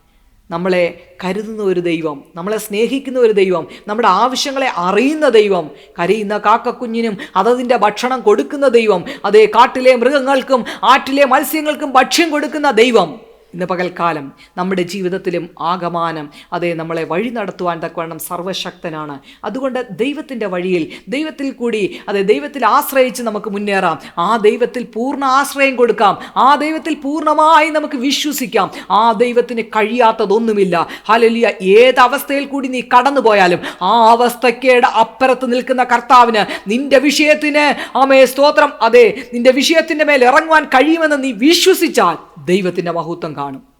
നമ്മളെ കരുതുന്ന ഒരു ദൈവം നമ്മളെ സ്നേഹിക്കുന്ന ഒരു ദൈവം നമ്മുടെ ആവശ്യങ്ങളെ അറിയുന്ന ദൈവം കരയുന്ന കാക്കക്കുഞ്ഞിനും അതതിന്റെ ഭക്ഷണം കൊടുക്കുന്ന ദൈവം അതേ കാട്ടിലെ മൃഗങ്ങൾക്കും ആറ്റിലെ മത്സ്യങ്ങൾക്കും ഭക്ഷ്യം കൊടുക്കുന്ന ദൈവം. ഇന്ന് പകൽക്കാലം നമ്മുടെ ജീവിതത്തിലും ആകമാനം അതെ നമ്മളെ വഴി നടത്തുവാൻ തക്കവണ്ണം സർവശക്തനാണ്. അതുകൊണ്ട് ദൈവത്തിന്റെ വഴിയിൽ ദൈവത്തിൽ കൂടി അതെ ദൈവത്തിൽ ആശ്രയിച്ച് നമുക്ക് മുന്നേറാം. ആ ദൈവത്തിൽ പൂർണ ആശ്രയം കൊടുക്കാം. ആ ദൈവത്തിൽ പൂർണമായി നമുക്ക് വിശ്വസിക്കാം. ആ ദൈവത്തിന് കഴിയാത്തതൊന്നുമില്ല. ഹലലിയ ഏത് അവസ്ഥയിൽ കൂടി നീ കടന്നു പോയാലും ആ അവസ്ഥയ്ക്കേടെ അപ്പുറത്ത് നിൽക്കുന്ന കർത്താവിന് നിന്റെ വിഷയത്തിന് ആമേ സ്തോത്രം. അതെ നിന്റെ വിഷയത്തിന്റെ മേൽ ഇറങ്ങുവാൻ കഴിയുമെന്ന് നീ വിശ്വസിച്ചാൽ ദൈവത്തിന്റെ മഹത്വം കാണും.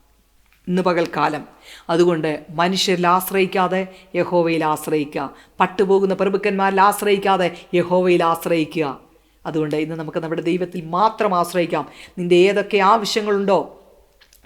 ഇന്ന് പകൽക്കാലം അതുകൊണ്ട് മനുഷ്യരിൽ ആശ്രയിക്കാതെ യഹോവയിൽ ആശ്രയിക്കുക. പട്ടുപോകുന്ന പ്രഭുക്കന്മാരിൽ ആശ്രയിക്കാതെ യഹോവയിൽ ആശ്രയിക്കുക. അതുകൊണ്ട് ഇന്ന് നമുക്ക് നമ്മുടെ ദൈവത്തിൽ മാത്രം ആശ്രയിക്കാം. നിന്റെ ഏതൊക്കെ ആവശ്യങ്ങളുണ്ടോ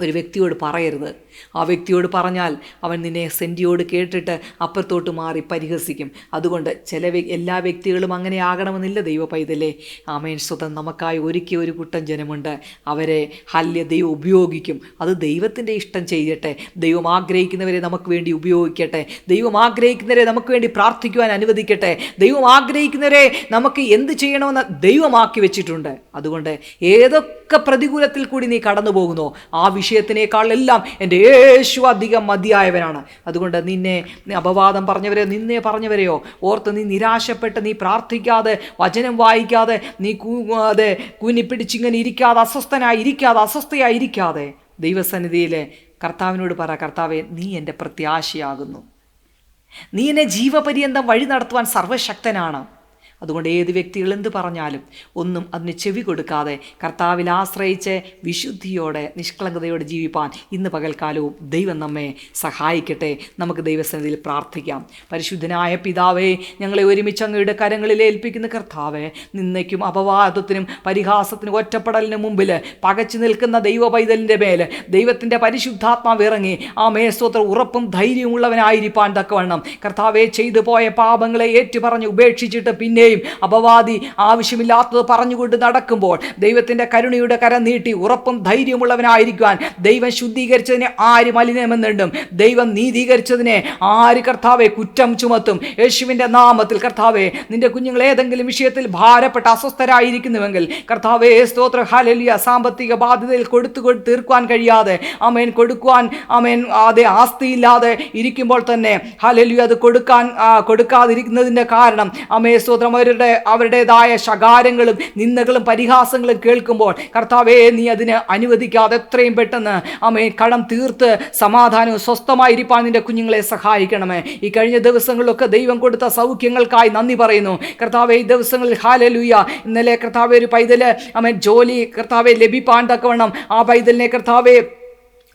ഒരു വ്യക്തിയോട് പറയരുത്. ആ വ്യക്തിയോട് പറഞ്ഞാൽ അവൻ നിന്നെ സെന്റിയോട് കേട്ടിട്ട് അപ്പുറത്തോട്ട് മാറി പരിഹസിക്കും. അതുകൊണ്ട് ചില എല്ലാ വ്യക്തികളും അങ്ങനെ ആകണമെന്നില്ല ദൈവ പൈതലേ ആമേൻ. സ്വതം നമുക്കായി ഒരുക്കിയ ഒരു കൂട്ടം ജനമുണ്ട്. അവരെ ഹല്യ ദൈവം ഉപയോഗിക്കും. അത് ദൈവത്തിന്റെ ഇഷ്ടം ചെയ്യട്ടെ. ദൈവം ആഗ്രഹിക്കുന്നവരെ നമുക്ക് വേണ്ടി ഉപയോഗിക്കട്ടെ. ദൈവം ആഗ്രഹിക്കുന്നവരെ നമുക്ക് വേണ്ടി പ്രാർത്ഥിക്കുവാൻ അനുവദിക്കട്ടെ. ദൈവം ആഗ്രഹിക്കുന്നവരെ നമുക്ക് എന്ത് ചെയ്യണമെന്ന് ദൈവമാക്കി വെച്ചിട്ടുണ്ട്. അതുകൊണ്ട് ഏതൊക്കെ പ്രതികൂലത്തിൽ കൂടി നീ കടന്നു പോകുന്നോ ആ വിഷയത്തിനേക്കാൾ എല്ലാം എന്റെ യേശു അധികം മതിയായവനാണ്. അതുകൊണ്ട് നിന്നെ അപവാദം പറഞ്ഞവരെ നിന്നെ പറഞ്ഞവരെയോ ഓർത്ത് നീ നിരാശപ്പെട്ട് നീ പ്രാർത്ഥിക്കാതെ വചനം വായിക്കാതെ നീ കൂ അതെ കൂനിപ്പിടിച്ചിങ്ങനെ ഇരിക്കാതെ അസ്വസ്ഥനായി ഇരിക്കാതെ അസ്വസ്ഥയായി ഇരിക്കാതെ ദൈവസന്നിധിയിൽ കർത്താവിനോട് പറ കർത്താവെ നീ എന്റെ പ്രത്യാശയാകുന്നു. നീ എന്നെ ജീവപര്യന്തം വഴി നടത്തുവാൻ സർവശക്തനാണ് അതുകൊണ്ട് ഏത് വ്യക്തികൾ എന്ത് പറഞ്ഞാലും ഒന്നും അതിന് ചെവി കൊടുക്കാതെ കർത്താവിൽ ആശ്രയിച്ച് വിശുദ്ധിയോടെ നിഷ്കളങ്കതയോടെ ജീവിപ്പാൻ ഇന്ന് പകൽക്കാലവും ദൈവം നമ്മെ സഹായിക്കട്ടെ. നമുക്ക് ദൈവസന്നിധിയിൽ പ്രാർത്ഥിക്കാം. പരിശുദ്ധനായ പിതാവേ ഞങ്ങളെ ഒരുമിച്ച് അങ്ങയുടെ കരങ്ങളിൽ ഏൽപ്പിക്കുന്ന കർത്താവേ നിന്നയ്ക്കും അപവാദത്തിനും പരിഹാസത്തിനും ഒറ്റപ്പെടലിന് മുമ്പിൽ പകച്ചു നിൽക്കുന്ന ദൈവ പൈതലിന്റെ മേൽ ദൈവത്തിന്റെ പരിശുദ്ധാത്മാവ് ഇറങ്ങി ആ മേസ്തോത്ര ഉറപ്പും ധൈര്യമുള്ളവനായിരിക്കാൻ തക്കവണ്ണം. കർത്താവെ ചെയ്തു പോയ പാപങ്ങളെ ഏറ്റുപറഞ്ഞ് ഉപേക്ഷിച്ചിട്ട് പിന്നെയും അപവാദി ആവശ്യമില്ലാത്തത് പറഞ്ഞുകൊണ്ട് നടക്കുമ്പോൾ ദൈവത്തിന്റെ കരുണയുടെ കര നീട്ടി ഉറപ്പും ധൈര്യമുള്ളവനായിരിക്കുവാൻ ദൈവം ശുദ്ധീകരിച്ചതിനെ ആര് മലിനമെന്നുണ്ടും ദൈവം നീതീകരിച്ചതിനെ ആര് കർത്താവെ കുറ്റം ചുമത്തും? യേശുവിന്റെ നാമത്തിൽ കർത്താവെ നിന്റെ കുഞ്ഞുങ്ങൾ ഏതെങ്കിലും വിഷയത്തിൽ ഭാരപ്പെട്ട അസ്വസ്ഥരായിരിക്കുന്നുവെങ്കിൽ കർത്താവെ സ്തോത്ര ഹാലലിയ സാമ്പത്തിക ബാധ്യതയിൽ കൊടുത്തു കൊടു തീർക്കുവാൻ കഴിയാതെ അമേൻ കൊടുക്കുവാൻ അമേൻ അതെ ആസ്തിയില്ലാതെ ഇരിക്കുമ്പോൾ തന്നെ ഹാലലിയ അത് കൊടുക്കാൻ കൊടുക്കാതിരിക്കുന്നതിന്റെ കാരണം അമേ സ്തോത്രം അവരുടെ അവരുടേതായ ശകാരങ്ങളും നിന്ദകളും പരിഹാസങ്ങളും കേൾക്കുമ്പോൾ കർത്താവേ നീ അതിന് അനുവദിക്കാതെ എത്രയും പെട്ടെന്ന് അമ്മേ കടം തീർത്ത് സമാധാനവും സ്വസ്ഥമായിരിക്കാൻ നിന്റെ കുഞ്ഞുങ്ങളെ സഹായിക്കണമേ. ഈ കഴിഞ്ഞ ദിവസങ്ങളിലൊക്കെ ദൈവം കൊടുത്ത സൗഖ്യങ്ങൾക്കായി നന്ദി പറയുന്നു. കർത്താവെ ഈ ദിവസങ്ങളിൽ ഹാലലൂയ ഇന്നലെ കർത്താവെ ഒരു പൈതൽ അമ്മ ജോലി കർത്താവെ ലഭിപ്പാൻ തക്കവണ്ണം ആ പൈതലിനെ കർത്താവെ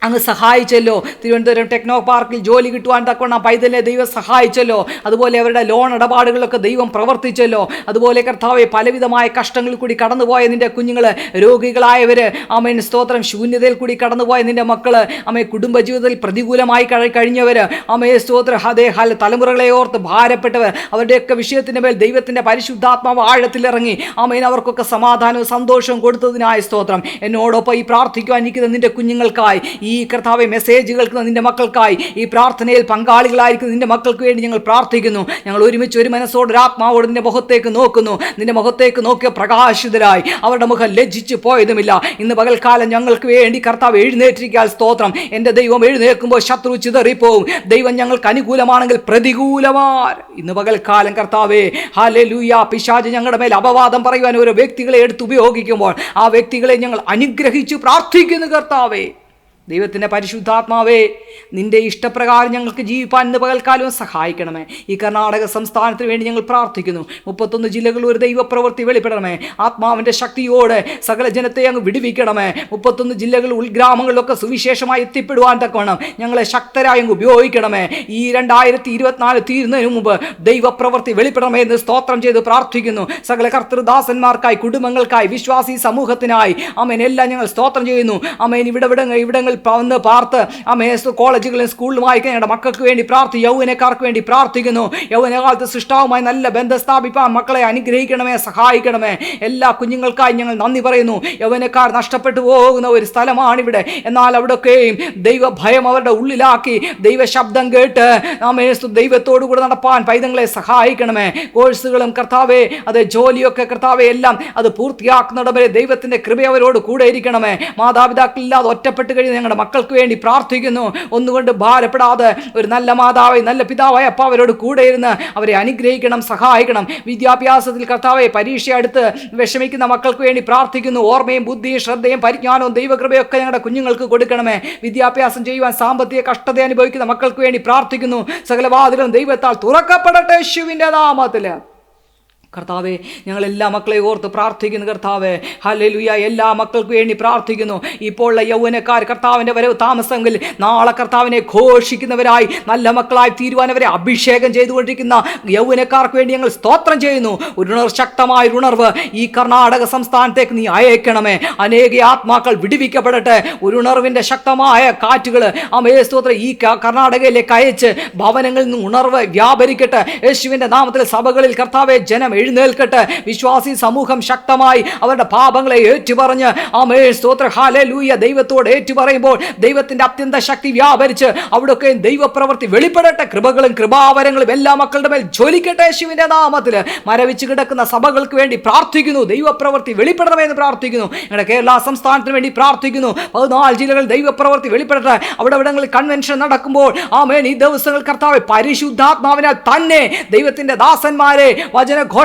അങ്ങ് സഹായിച്ചല്ലോ. തിരുവനന്തപുരം ടെക്നോ പാർക്കിൽ ജോലി കിട്ടുവാൻ തക്കവണ്ണം പൈതലിനെ ദൈവം സഹായിച്ചല്ലോ. അതുപോലെ അവരുടെ ലോൺ ഇടപാടുകളൊക്കെ ദൈവം പ്രവർത്തിച്ചല്ലോ. അതുപോലെ കർത്താവെ പലവിധമായ കഷ്ടങ്ങളിൽ കൂടി കടന്നുപോയ നിന്റെ കുഞ്ഞുങ്ങൾ രോഗികളായവർ അമ്മൻ സ്തോത്രം. ശൂന്യതയിൽ കൂടി കടന്നുപോയ നിന്റെ മക്കൾ അമ്മയെ കുടുംബജീവിതത്തിൽ പ്രതികൂലമായി കഴി- കഴിഞ്ഞവർ അമ്മയെ സ്തോത്ര. അതേ ഹല തലമുറകളെ ഓർത്ത് ഭാരപ്പെട്ടവർ. അവരുടെയൊക്കെ വിഷയത്തിന്റെ മേൽ ദൈവത്തിന്റെ പരിശുദ്ധാത്മാവ് ആഴത്തിലിറങ്ങി. അമ്മയിൽ അവർക്കൊക്കെ സമാധാനവും സന്തോഷവും കൊടുത്തതിനായ സ്തോത്രം. എന്നോടൊപ്പം ഈ പ്രാർത്ഥിക്കുവാൻ നിൽക്കുന്ന നിന്റെ കുഞ്ഞുങ്ങൾക്കായി ഈ കർത്താവെ മെസ്സേജ് കേൾക്കുന്ന നിന്റെ മക്കൾക്കായി ഈ പ്രാർത്ഥനയിൽ പങ്കാളികളായിരിക്കുന്ന നിന്റെ മക്കൾക്ക് വേണ്ടി ഞങ്ങൾ പ്രാർത്ഥിക്കുന്നു. ഞങ്ങൾ ഒരുമിച്ച് ഒരു മനസ്സോട് ആത്മാവോട് നിന്റെ മുഖത്തേക്ക് നോക്കുന്നു. നിന്റെ മുഖത്തേക്ക് നോക്കിയ പ്രകാശിതരായി. അവരുടെ മുഖം ലജ്ജിച്ചു പോയതുമില്ല. ഇന്ന് പകൽക്കാലം ഞങ്ങൾക്ക് വേണ്ടി കർത്താവ് എഴുന്നേറ്റിരിക്കാൻ സ്തോത്രം. എന്റെ ദൈവം എഴുന്നേൽക്കുമ്പോൾ ശത്രു ചിതറിപ്പോവും. ദൈവം ഞങ്ങൾക്ക് അനുകൂലമാണെങ്കിൽ പ്രതികൂലമാർ. ഇന്ന് പകൽക്കാലം കർത്താവേ ഹാലെ ലൂയ പിശാജ് ഞങ്ങളുടെ മേൽ അപവാദം പറയുവാൻ ഓരോ വ്യക്തികളെ എടുത്ത് ഉപയോഗിക്കുമ്പോൾ ആ വ്യക്തികളെ ഞങ്ങൾ അനുഗ്രഹിച്ചു പ്രാർത്ഥിക്കുന്നു കർത്താവേ. ദൈവത്തിന്റെ പരിശുദ്ധാത്മാവേ നിന്റെ ഇഷ്ടപ്രകാരം ഞങ്ങൾക്ക് ജീവിപ്പാൻ ഇന്ന് പകൽക്കാലവും സഹായിക്കണമേ. ഈ കർണാടക സംസ്ഥാനത്തിന് വേണ്ടി ഞങ്ങൾ പ്രാർത്ഥിക്കുന്നു. മുപ്പത്തൊന്ന് ജില്ലകളിൽ ഒരു ദൈവപ്രവൃത്തി വെളിപ്പെടണമേ. ആത്മാവിന്റെ ശക്തിയോടെ സകല ജനത്തെ അങ്ങ് വിടുവിക്കണമേ. മുപ്പത്തൊന്ന് ജില്ലകളിൽ ഉൾഗ്രാമങ്ങളിലൊക്കെ സുവിശേഷമായി എത്തിപ്പെടുവാൻ തക്കവണ്ണം ഞങ്ങളെ ശക്തരായി അങ്ങ് ഉപയോഗിക്കണമേ. ഈ രണ്ടായിരത്തി ഇരുപത്തിനാല് തീരുന്നതിന് മുമ്പ് ദൈവപ്രവൃത്തി വെളിപ്പെടണമേ എന്ന് സ്തോത്രം ചെയ്ത് പ്രാർത്ഥിക്കുന്നു. സകല കർത്തൃദാസന്മാർക്കായി കുടുംബങ്ങൾക്കായി വിശ്വാസി സമൂഹത്തിനായി. അമ്മേനെല്ലാം ഞങ്ങൾ സ്തോത്രം ചെയ്യുന്നു. അമ്മേൻ ഇവിടെ ഇവിടങ്ങൾ ഇവിടങ്ങൾ വന്ന് പാർത്ത് അമേ കോളേജുകളിലും സ്കൂളിലുമായി ഞങ്ങളുടെ മക്കൾക്ക് വേണ്ടി പ്രാർത്ഥി യൗവനക്കാർക്ക് വേണ്ടി പ്രാർത്ഥിക്കുന്നു. യൗവനകാലത്ത് സൃഷ്ടാവുമായി നല്ല ബന്ധം സ്ഥാപിപ്പാൻ മക്കളെ അനുഗ്രഹിക്കണമേ സഹായിക്കണമേ. എല്ലാ കുഞ്ഞുങ്ങൾക്കായി ഞങ്ങൾ നന്ദി പറയുന്നു. യൗവനക്കാർ നഷ്ടപ്പെട്ടു പോകുന്ന ഒരു സ്ഥലമാണിവിടെ. എന്നാൽ അവിടെയൊക്കെയും ദൈവഭയം അവരുടെ ഉള്ളിലാക്കി ദൈവശബ്ദം കേട്ട് നാമേ ദൈവത്തോടു കൂടെ നടപ്പാൻ പൈതങ്ങളെ സഹായിക്കണമേ. കോഴ്സുകളും കർത്താവെ അത് ജോലിയൊക്കെ കർത്താവെ എല്ലാം അത് പൂർത്തിയാക്കുന്നിടം വരെ ദൈവത്തിന്റെ കൃപ അവരോട് കൂടെ ഇരിക്കണമേ. മാതാപിതാക്കളില്ലാതെ ഒറ്റപ്പെട്ട് കഴിയുന്ന ഞങ്ങളുടെ മക്കൾക്ക് വേണ്ടി പ്രാർത്ഥിക്കുന്നു. ഒന്നുകൊണ്ട് ഭാരപ്പെടാതെ ഒരു നല്ല മാതാവെ നല്ല പിതാവായ അപ്പ അവരോട് കൂടെ ഇരുന്ന് അവരെ അനുഗ്രഹിക്കണം സഹായിക്കണം. വിദ്യാഭ്യാസത്തിൽ കർത്താവെ പരീക്ഷ അടുത്ത് വിഷമിക്കുന്ന മക്കൾക്ക് വേണ്ടി പ്രാർത്ഥിക്കുന്നു. ഓർമ്മയും ബുദ്ധിയും ശ്രദ്ധയും പരിജ്ഞാനവും ദൈവകൃപയും ഒക്കെ ഞങ്ങളുടെ കുഞ്ഞുങ്ങൾക്ക് കൊടുക്കണമേ. വിദ്യാഭ്യാസം ചെയ്യുവാൻ സാമ്പത്തിക കഷ്ടത അനുഭവിക്കുന്ന മക്കൾക്ക് വേണ്ടി പ്രാർത്ഥിക്കുന്നു. സകലവാദികളും ദൈവത്താൽ തുറക്കപ്പെടട്ടെ യേശുവിന്റെ നാമത്തിൽ. കർത്താവെ ഞങ്ങൾ എല്ലാ മക്കളെ ഓർത്ത് പ്രാർത്ഥിക്കുന്നു കർത്താവെ. ഹലലുയ എല്ലാ മക്കൾക്ക് വേണ്ടി പ്രാർത്ഥിക്കുന്നു. ഇപ്പോൾ യൗവനക്കാർ കർത്താവിന്റെ വരവ് താമസമെങ്കിൽ നാളെ കർത്താവിനെ ഘോഷിക്കുന്നവരായി നല്ല മക്കളായി തീരുവാനവരെ അഭിഷേകം ചെയ്തുകൊണ്ടിരിക്കുന്ന യൗവനക്കാർക്ക് വേണ്ടി ഞങ്ങൾ സ്തോത്രം ചെയ്യുന്നു. ഒരു ശക്തമായ ഉണർവ് ഈ കർണാടക സംസ്ഥാനത്തേക്ക് നീ അയക്കണമേ. അനേക ആത്മാക്കൾ വിടുവിക്കപ്പെടട്ടെ. ഒരു ഉണർവിന്റെ ശക്തമായ കാറ്റുകൾ അമേ സ്തോത്രം. ഈ കർണാടകയിലേക്ക് അയച്ച് ഭവനങ്ങളിൽ നിന്ന് ഉണർവ് വ്യാപരിക്കട്ടെ. യേശുവിന്റെ നാമത്തിൽ സഭകളിൽ കർത്താവെ ജനം എഴുന്നേൽക്കട്ടെ. വിശ്വാസി സമൂഹം ശക്തമായി അവരുടെ പാപങ്ങളെ ഏറ്റുപറഞ്ഞ് ആമേ സ്തോത്ര. ഹാലേ ലൂയ ദൈവത്തോട് ഏറ്റുപറയുമ്പോൾ ദൈവത്തിന്റെ അത്യന്ത ശക്തി വ്യാപരിച്ച് അവിടെയൊക്കെ ദൈവപ്രവൃത്തി വെളിപ്പെടട്ടെ. കൃപകളും കൃപാവരങ്ങളും എല്ലാ മക്കളുടെ മേൽ ജ്വലിക്കട്ടെ യേശുവിന്റെ നാമത്തിൽ മരവിച്ച് കിടക്കുന്ന സഭകൾക്ക് വേണ്ടി പ്രാർത്ഥിക്കുന്നു. ദൈവപ്രവൃത്തി വെളിപ്പെടണമെന്ന് പ്രാർത്ഥിക്കുന്നു. ഞങ്ങളുടെ കേരള സംസ്ഥാനത്തിന് വേണ്ടി പ്രാർത്ഥിക്കുന്നു. പതിനാല് ജില്ലകളിൽ ദൈവപ്രവൃത്തി വെളിപ്പെടട്ടെ. അവിടെ ഇവിടങ്ങളിൽ കൺവെൻഷൻ നടക്കുമ്പോൾ ആമേൻ. ഈ ദിവസങ്ങൾ കർത്താവ് പരിശുദ്ധാത്മാവിനാൽ തന്നെ ദൈവത്തിന്റെ ദാസന്മാരെ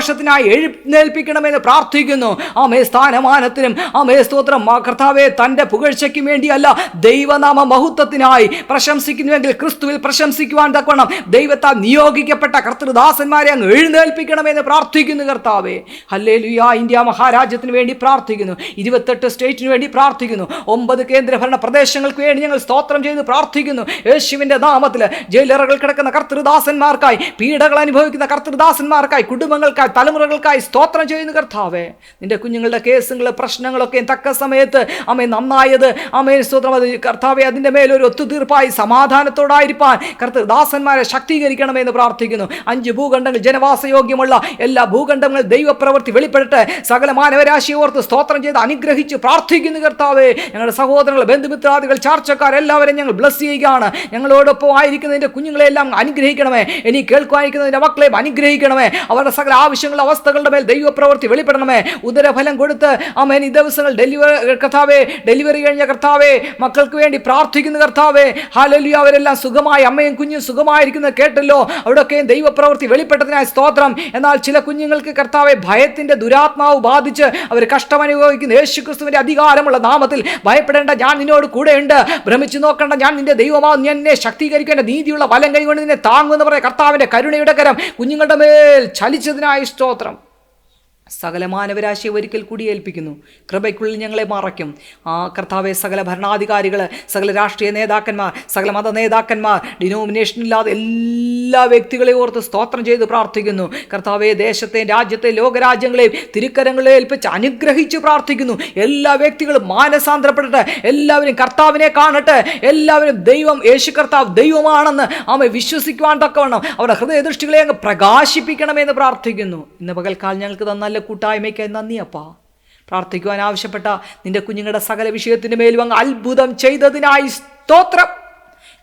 വചനഘോഷത്തിനായി എഴുന്നേൽപ്പിക്കണമെന്ന് പ്രാർത്ഥിക്കുന്നു. ആമേ സ്ഥാനമാനത്തിനും ആമേ സ്തോത്രം. കർത്താവെ തന്റെ പുകഴ്ചയ്ക്കും വേണ്ടിയല്ല ദൈവനാമ മഹത്വത്തിനായി പ്രശംസിക്കുന്നുവെങ്കിൽ ക്രിസ്തുവിൽ പ്രശംസിക്കുവാൻ തക്കവണ്ണം ദൈവത്താൽ നിയോഗിക്കപ്പെട്ട കർത്തൃദാസന്മാരെ അങ്ങ് എഴുന്നേൽപ്പിക്കണമെന്ന് പ്രാർത്ഥിക്കുന്നു കർത്താവെ. ഹല്ലേലൂയ. ഇന്ത്യ മഹാരാജ്യത്തിന് വേണ്ടി പ്രാർത്ഥിക്കുന്നു. ഇരുപത്തെട്ട് സ്റ്റേറ്റിന് വേണ്ടി പ്രാർത്ഥിക്കുന്നു. ഒമ്പത് കേന്ദ്രഭരണ പ്രദേശങ്ങൾക്ക് വേണ്ടി ഞങ്ങൾ സ്തോത്രം ചെയ്ത് പ്രാർത്ഥിക്കുന്നു. യേശുവിന്റെ നാമത്തിൽ ജയിലറുകൾ കിടക്കുന്ന കർത്തൃദാസന്മാർക്കായി പീഡകൾ അനുഭവിക്കുന്ന കർത്തൃദാസന്മാർക്കായി കുടുംബങ്ങൾക്കായി തലമുറകൾക്കായി സ്തോത്രം ചെയ്യുന്ന കർത്താവേ. നിന്റെ കുഞ്ഞുങ്ങളുടെ കേസുകൾ പ്രശ്നങ്ങളൊക്കെ തക്ക സമയത്ത് അമ്മ നന്നായത് അമ്മയെ സ്തോത്രം അത് കർത്താവെ അതിന്റെ മേലൊരു ഒത്തുതീർപ്പായി സമാധാനത്തോടായിരിക്കാൻ കർത്തൃദാസന്മാരെ ശക്തീകരിക്കണമെന്ന് പ്രാർത്ഥിക്കുന്നു. അഞ്ച് ഭൂഖണ്ഡങ്ങൾ ജനവാസയോഗ്യമുള്ള എല്ലാ ഭൂഖണ്ഡങ്ങളും ദൈവപ്രവൃത്തി വെളിപ്പെടട്ടെ. സകല മാനവരാശി ഓർത്ത് സ്തോത്രം ചെയ്ത് അനുഗ്രഹിച്ച് പ്രാർത്ഥിക്കുന്നു കർത്താവേ. ഞങ്ങളുടെ സഹോദരങ്ങൾ ബന്ധുമിത്രാദികൾ ചാർച്ചക്കാർ എല്ലാവരും ഞങ്ങൾ ബ്ലസ് ചെയ്യുകയാണ്. ഞങ്ങളോടൊപ്പം ആയിരിക്കുന്നതിന്റെ കുഞ്ഞുങ്ങളെല്ലാം അനുഗ്രഹിക്കണമേ. ഇനി കേൾക്കുവാനിരിക്കുന്നതിന്റെ മക്കളെ അനുഗ്രഹിക്കണമേ. അവരുടെ സകല ആവശ്യങ്ങളുടെ അവസ്ഥകളുടെ മേൽ ദൈവപ്രവൃത്തി വെളിപ്പെടണമേ. ഉദരഫലം കൊടുത്ത് അമേൻ ഈ ദിവസങ്ങൾ ഡെലിവറി കർത്താവേ ഡെലിവറി കഴിഞ്ഞ കർത്താവേ മക്കൾക്ക് വേണ്ടി പ്രാർത്ഥിക്കുന്ന കർത്താവേ ഹാലലി അവരെല്ലാം സുഖമായി അമ്മയും കുഞ്ഞും സുഖമായിരിക്കുന്നത് കേട്ടല്ലോ? അവിടെയൊക്കെയും ദൈവപ്രവൃത്തി വെളിപ്പെട്ടതിനായി സ്തോത്രം. എന്നാൽ ചില കുഞ്ഞുങ്ങൾക്ക് കർത്താവെ ഭയത്തിന്റെ ദുരാത്മാവ് ബാധിച്ച് അവർ കഷ്ടമനുഭവിക്കുന്ന യേശു ക്രിസ്തുവിന്റെ അധികാരമുള്ള നാമത്തിൽ ഭയപ്പെടേണ്ട ഞാൻ നിന്നോട് കൂടെയുണ്ട്. ഭ്രമിച്ചു നോക്കേണ്ട ഞാൻ നിന്റെ ദൈവമാവും ഞാൻ നിന്നെ ശക്തീകരിക്കേണ്ട നീതിയുള്ള വലം കൈകൊണ്ട് നിന്നെ താങ്ങുമെന്ന് പറഞ്ഞ കർത്താവിന്റെ കരുണയുടെ കരം കുഞ്ഞുങ്ങളുടെ മേൽ ചലിച്ചതിനായി സ്തോത്രം സകല മാനവരാശിയെ ഒരിക്കൽ കൂടി ഏൽപ്പിക്കുന്നു. കൃപയ്ക്കുള്ളിൽ ഞങ്ങളെ മറയ്ക്കും. ആ കർത്താവെ സകല ഭരണാധികാരികൾ സകല രാഷ്ട്രീയ നേതാക്കന്മാർ സകല മത നേതാക്കന്മാർ ഡിനോമിനേഷൻ ഇല്ലാതെ എല്ലാ വ്യക്തികളെ ഓർത്ത് സ്തോത്രം ചെയ്ത് പ്രാർത്ഥിക്കുന്നു. കർത്താവെ ദേശത്തെ രാജ്യത്തെ ലോകരാജ്യങ്ങളെയും തിരുക്കരങ്ങളെ ഏൽപ്പിച്ച് അനുഗ്രഹിച്ച് പ്രാർത്ഥിക്കുന്നു. എല്ലാ വ്യക്തികളും മാനസാന്തരപ്പെടട്ടെ. എല്ലാവരും കർത്താവിനെ കാണട്ടെ. എല്ലാവരും ദൈവം യേശു കർത്താവ് ദൈവമാണെന്ന് അവ വിശ്വസിക്കുവാൻ തക്കവണ്ണം അവരുടെ ഹൃദയദൃഷ്ടികളെ അങ്ങ് പ്രകാശിപ്പിക്കണമെന്ന് പ്രാർത്ഥിക്കുന്നു. ഇന്ന് പകൽക്കാലം ഞങ്ങൾക്ക് തന്ന നല്ല കൂട്ടായ്മയ്ക്കായി നന്ദി അപ്പാ. പ്രാർത്ഥിക്കുവാൻ ആവശ്യപ്പെട്ട നിന്റെ കുഞ്ഞുങ്ങളുടെ സകല വിഷയത്തിന്റെ മേലും അങ്ങ് അത്ഭുതം ചെയ്തതിനായി സ്തോത്രം.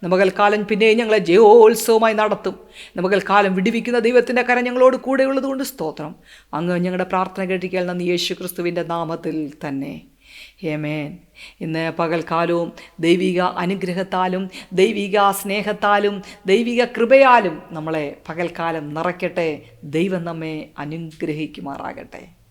നമുകൽക്കാലം പിന്നെയും ഞങ്ങളെ ജയോത്സവമായി നടത്തും. നമുകൽക്കാലം വിടിവിക്കുന്ന ദൈവത്തിന്റെ കരം ഞങ്ങളോട് കൂടെയുള്ളത് കൊണ്ട് സ്തോത്രം. അങ്ങ് ഞങ്ങളുടെ പ്രാർത്ഥന കേട്ടിരിക്കാൻ നന്ദി യേശു ക്രിസ്തുവിന്റെ നാമത്തിൽ തന്നെ. ഹേമേൻ ഇന്ന് പകൽക്കാലവും ദൈവിക അനുഗ്രഹത്താലും ദൈവിക സ്നേഹത്താലും ദൈവിക കൃപയാലും നമ്മളെ പകൽക്കാലം നിറയ്ക്കട്ടെ. ദൈവം നമ്മെ അനുഗ്രഹിക്കുമാറാകട്ടെ.